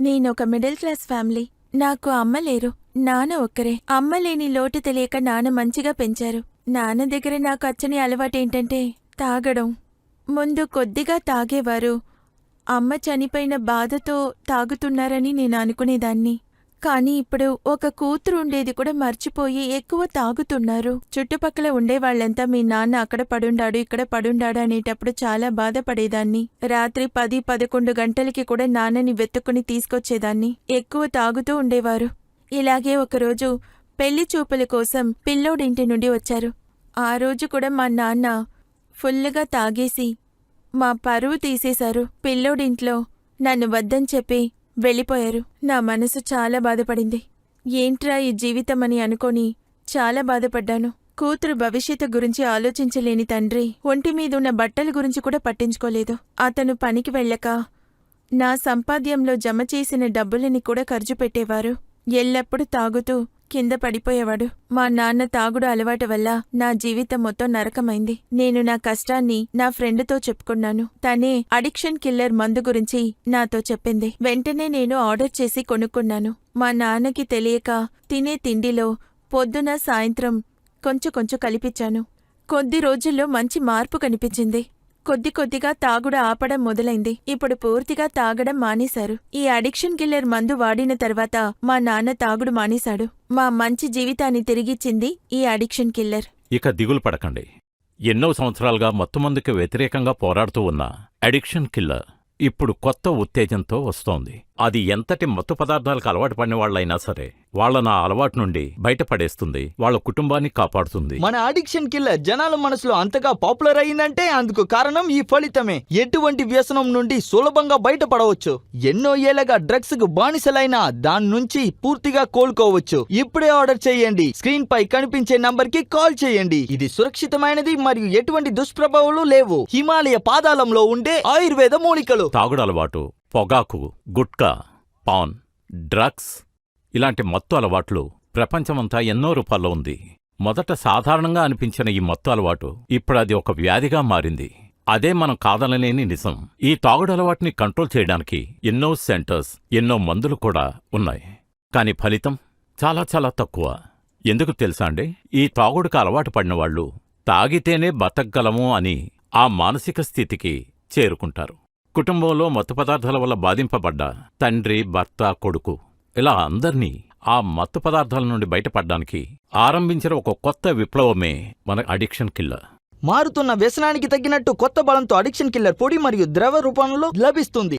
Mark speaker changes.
Speaker 1: నేనొక middle class family. నాకు అమ్మ లేరు నాన్న ఒక్కరే. అమ్మ లేని లోటు తెలియక నాన్న మంచిగా పెంచారు. నాన్న దగ్గర నాకు అచ్చని అలవాటేంటంటే తాగడం. ముందు కొద్దిగా తాగేవారు. అమ్మ చనిపోయిన బాధతో తాగుతున్నారని నేను అనుకునేదాన్ని. కానీ ఇప్పుడు ఒక కూతురు ఉండేది కూడా మర్చిపోయి ఎక్కువ తాగుతున్నారు. చుట్టుపక్కల ఉండేవాళ్ళంతా మీ నాన్న అక్కడ పడుండాడు ఇక్కడ పడుండాడు అనేటప్పుడు చాలా బాధపడేదాన్ని. రాత్రి పది పదకొండు గంటలకి కూడా నాన్నని వెతుక్కుని తీసుకొచ్చేదాన్ని. ఎక్కువ తాగుతూ ఉండేవారు. ఇలాగే ఒకరోజు పెళ్ళి చూపుల కోసం పిల్లోడింటి నుండి వచ్చారు. ఆ రోజు కూడా మా నాన్న ఫుల్గా తాగేసి మా పరువు తీసేశారు. పిల్లోడింట్లో నన్ను వద్దని చెప్పి వెళ్ళిపోయారు. నా మనసు చాలా బాధపడింది. ఏంట్రా ఈ జీవితం అని అనుకొని చాలా బాధపడ్డాను. కూతురు భవిష్యత్తు గురించి ఆలోచించలేని తండ్రి ఒంటి మీదున్న బట్టల గురించి కూడా పట్టించుకోలేదు. అతను పనికి వెళ్ళక నా సంపాద్యంలో జమ చేసిన డబ్బులని కూడా ఖర్చు పెట్టేవారు. ఎల్లప్పుడూ తాగుతూ కింద పడిపోయేవాడు. మా నాన్న తాగుడు అలవాటు వల్ల నా జీవితం మొత్తం నరకమైంది. నేను నా కష్టాన్ని నా ఫ్రెండ్తో చెప్పుకున్నాను. తనే అడిక్షన్ కిల్లర్ మందు గురించి నాతో చెప్పింది. వెంటనే నేను ఆర్డర్ చేసి కొనుక్కున్నాను. మా నాన్నకి తెలియక తినే తిండిలో పొద్దున సాయంత్రం కొంచెం కొంచెం కలిపించాను కొద్ది రోజుల్లో మంచి మార్పు కనిపించింది. కొద్ది కొద్దిగా తాగుడు ఆపడం మొదలైంది. ఇప్పుడు పూర్తిగా తాగడం మానేశారు. ఈ అడిక్షన్ కిల్లర్ మందు వాడిన తర్వాత మా నాన్న తాగుడు మానేశాడు. మా మంచి జీవితాన్ని తిరిగిచ్చింది ఈ అడిక్షన్ కిల్లర్.
Speaker 2: ఇక దిగులు పడకండి. ఎన్నో సంవత్సరాలుగా మత్తుమందుకి వ్యతిరేకంగా పోరాడుతూ ఉన్న అడిక్షన్ కిల్లర్ ఇప్పుడు కొత్త ఉత్తేజంతో వస్తోంది. అది ఎంతటి మత్తు పదార్థాలకు అలవాటు పడిన వాళ్ళైనా సరే వాళ్ళ ఆ అలవాటు నుండి బయటపడేస్తుంది వాళ్ళ కుటుంబాన్ని కాపాడుతుంది.
Speaker 3: మన అడిక్షన్ కిల్లర్ జనాల మనసులో అంతగా పాపులర్ అయిందంటే అందుకు కారణం ఈ ఫలితమే. ఎటువంటి వ్యసనం నుండి సులభంగా బయటపడవచ్చు. ఎన్నో ఏళ్ళగా డ్రగ్స్కు బానిసలైనా దాని నుంచి పూర్తిగా కోలుకోవచ్చు. ఇప్పుడే ఆర్డర్ చేయండి. స్క్రీన్ పై కనిపించే నంబర్కి కాల్ చేయండి. ఇది సురక్షితమైనది మరియు ఎటువంటి దుష్ప్రభావాలు లేవు. హిమాలయ పాదాళంలో ఉండే ఆయుర్వేద మూలికలు.
Speaker 2: తాగుడు అలవాటు పొగాకు గుట్కా పాన్ డ్రగ్స్ ఇలాంటి మత్తు అలవాట్లు ప్రపంచమంతా ఎన్నో రూపాల్లో ఉంది. మొదట సాధారణంగా అనిపించిన ఈ మత్తు అలవాటు ఇప్పుడు అది ఒక వ్యాధిగా మారింది. అదే మనం కాదనలేని నిజం. ఈ తాగుడు అలవాటుని కంట్రోల్ చేయడానికి ఎన్నో సెంటర్స్ ఎన్నో మందులు కూడా ఉన్నాయి. కాని ఫలితం చాలా చాలా తక్కువ. ఎందుకు తెలుసా అండి? ఈ తాగుడుకు అలవాటు పడిన వాళ్ళు తాగితేనే బతకగలము అని ఆ మానసిక స్థితికి చేరుకుంటారు. కుటుంబంలో మత్తు పదార్థాల వల్ల బాధింపబడ్డ తండ్రి భర్త కొడుకు ఇలా అందర్నీ ఆ మత్తు పదార్థాల నుండి బయటపడ్డానికి ఆరంభించిన ఒక కొత్త విప్లవమే మన అడిక్షన్ కిల్లర్.
Speaker 3: మారుతున్న వ్యసనానికి తగ్గినట్టు కొత్త బలంతో అడిక్షన్ కిల్లర్ పొడి మరియు ద్రవ రూపంలో లభిస్తుంది.